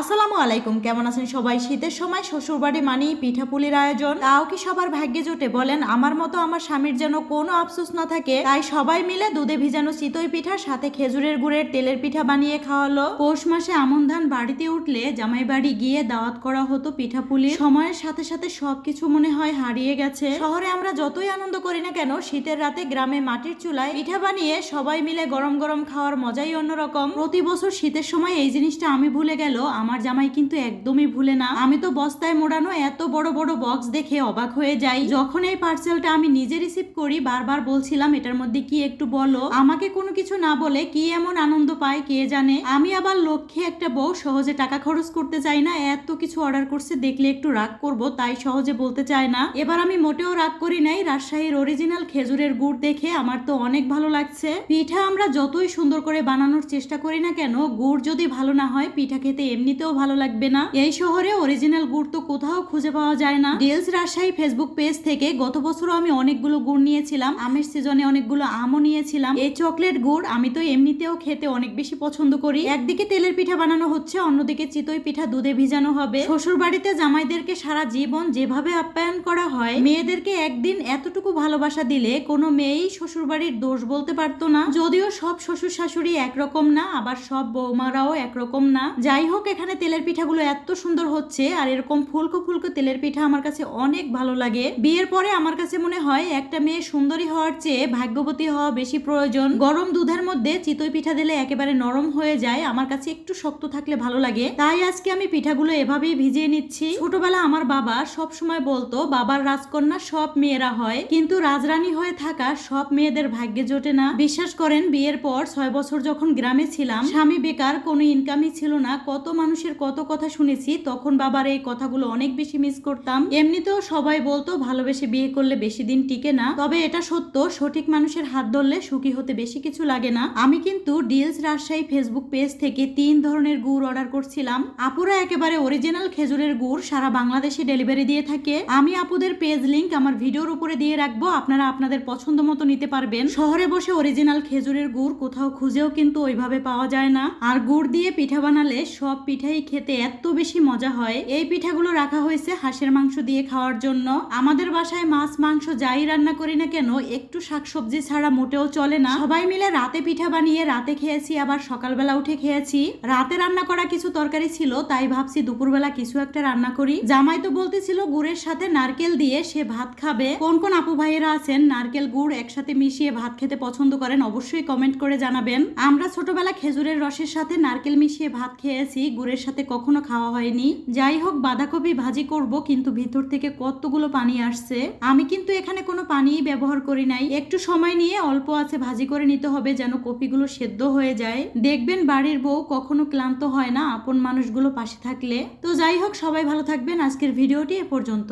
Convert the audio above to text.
আসসালামু আলাইকুম, কেমন আছেন সবাই? শীতের সময় শ্বশুরবাড়ি মানেই পিঠাপুলির আয়োজন। তাও কি সবার ভাগ্যে জোটে? বলেন, আমার মতো আমার স্বামীর যেন কোনো আফসোস না থাকে, তাই সবাই মিলে দুধে ভিজানো চিতই পিঠার সাথে খেজুরের গুড়ের তেলের পিঠা বানিয়ে খাওয়ালো। পৌষ মাসে আমন ধান বাড়িতে উঠলে জামাই বাড়ি গিয়ে দাওয়াত করা হতো পিঠাপুলি সময়ের সাথে সাথে সবকিছু মনে হয় হারিয়ে গেছে। শহরে আমরা যতই আনন্দ করি না কেন, শীতের রাতে গ্রামে মাটির চুলায় পিঠা বানিয়ে সবাই মিলে গরম গরম খাওয়ার মজাই অন্যরকম। প্রতি বছর শীতের সময় এই জিনিসটা আমি ভুলে গেল আমার জামাই কিন্তু একদমই ভুলে না। আমি তো বস্তায় মোড়ানো এত বড় বড় বক্স দেখে অবাক হয়ে যাই। যখন এই পার্সেলটা আমি নিজে রিসিভ করি, বারবার বলছিলাম, এটার মধ্যে কি একটু বলো? আমাকে কোনো কিছু না বলে কি এমন আনন্দ পায় কে জানে। আমি আবার লক্ষ্যে একটা বউ, সহজে টাকা খরচ করতে চাই না। এত কিছু অর্ডার করছে, দেখলে একটু রাগ করব, তাই সহজে বলতে চায় না। এবার আমি মোটেও রাগ করি নাই, রাজশাহীর অরিজিনাল খেজুরের গুড় দেখে আমার তো অনেক ভালো লাগছে। পিঠা আমরা যতই সুন্দর করে বানানোর চেষ্টা করি না কেন, গুড় যদি ভালো না হয়, পিঠা খেতে এমনিতেও ভালো লাগবে না। এই শহরে অরিজিনাল গুড় তো কোথাও খুঁজে পাওয়া যায় না। ডিলস রাজশাহী ফেসবুক পেজ থেকে গত বছরও আমি অনেকগুলো গুড় নিয়েছিলাম। আমের সিজনে অনেকগুলো আমও নিয়েছিলাম। এই চকলেট গুড় আমি তো এমনিতেও খেতে অনেক বেশি পছন্দ করি। একদিকে তেলের পিঠা বানানো হচ্ছে, অন্যদিকে চিতই পিঠা দুধে ভিজানো হবে। শ্বশুর বাড়িতে জামাইদেরকে সারা জীবন যেভাবে আপ্যায়ন করা হয়, মেয়েদেরকে একদিন এতটুকু ভালোবাসা দিলে কোনো মেয়েই শ্বশুর বাড়ির দোষ বলতে পারতো না। যদিও সব শ্বশুর শাশুড়ি একরকম না, আবার সব বৌমারাও একরকম না। যাই হোক এখানে তেলের পিঠাগুলো এত সুন্দর হচ্ছে, আর এরকম ফুলকো ফুলকো তেলের পিঠা আমার কাছে অনেক ভালো লাগে। বিয়ের পরে আমার কাছে মনে হয় একটা মেয়ে সুন্দরী হওয়ার চেয়ে ভাগ্যবতী হওয়া বেশি প্রয়োজন। গরম দুধের মধ্যে চিতই পিঠা দিলে একেবারে নরম হয়ে যায়, আমার কাছে একটু শক্ত থাকলে ভালো লাগে। তাই আজকে আমি পিঠাগুলো এভাবেই ভিজিয়ে নিচ্ছি। ছোটবেলা আমার বাবা সব সময় বলতো, বাবার রাজকন্যা সব মেয়েরা হয়। কিন্তু রাজরানী হয়ে থাকা সব মেয়েদের ভাগ্যে জোটে না। বিশ্বাস করেন, বিয়ের পর ছয় বছর যখন গ্রামে ছিলাম, স্বামী বেকার, কোনো ইনকামই ছিল না। কত মানুষের কত কথা শুনেছি, তখন বাবার এই কথাগুলো অনেক বেশি মিস করতাম। এমনিতেও সবাই বলতো, ভালোবেসে বিয়ে করলে বেশি দিন টিকে না। তবে এটা সত্য, সঠিক মানুষের হাত ধরলে সুখী হতে বেশি কিছু লাগে না। আমি কিন্তু ডিলস রাজশাহী ফেসবুক পেজ থেকে তিন ধরনের গুড় অর্ডার করছিলাম। আপুরা একেবারে অরিজিনাল খেজুরের গুড় সারা বাংলাদেশে ডেলিভারি দিয়ে থাকে। আমি আপুদের পেজ লিংক আমার ভিডিওর উপরে দিয়ে রাখব, আপনারা আপনাদের পছন্দ মতো নিতে পারবেন। শহরে বসে অরিজিনাল খেজুরের গুড় কোথাও খুঁজেও কিন্তু ওইভাবে পাওয়া যায় না। আর গুড় দিয়ে পিঠা বানালে সব পিঠাই খেতে এত বেশি মজা হয়। এই পিঠাগুলো রাখা হয়েছে হাঁসের মাংস দিয়ে খাওয়ার জন্য। আমাদের বাসায় মাছ, মাংস যাই রান্না করি না কেন, একটু শাকসবজি ছাড়া মোটেও চলে না। সবাই মিলে রাতে পিঠা বানিয়ে রাতে খেয়েছি, আবার সকালবেলা উঠে খেয়েছি। রাতে রান্না করা কিছু তরকারি ছিল, তাই ভাবছি দুপুরবেলা কিছু একটা রান্না করি। জামাই তো বলতেছিল গুড়ের সাথে নারকেল দিয়ে সে ভাত খাবে। কোন কোন আপু ভাইয়েরা আছেন, নারকেল, গুড় একসাথে মিশিয়ে ভাত খেতে পছন্দ করেন, অবশ্যই কমেন্ট করে জানাবেন। আমরা ছোটবেলা খেজুরের রসের সাথে নারকেল মিশিয়ে ভাত খেয়েছি গুড়ের সাথে কখনো খাওয়া হয়নি। যাই হোক বাঁধাকপি ভাজি করব, কিন্তু ভিতর থেকে কতগুলো পানি আসছে? আমি কিন্তু এখানে কোনো পানি ব্যবহার করি নাই। একটু সময় নিয়ে অল্প আছে ভাজি করে নিতে হবে যেন কপিগুলো সেদ্ধ হয়ে যায়। দেখবেন বাড়ির বউ কখনো ক্লান্ত হয় না আপন মানুষগুলো পাশে থাকলে। তো যাই হোক সবাই ভালো থাকবেন। আজকের ভিডিওটি এ পর্যন্ত।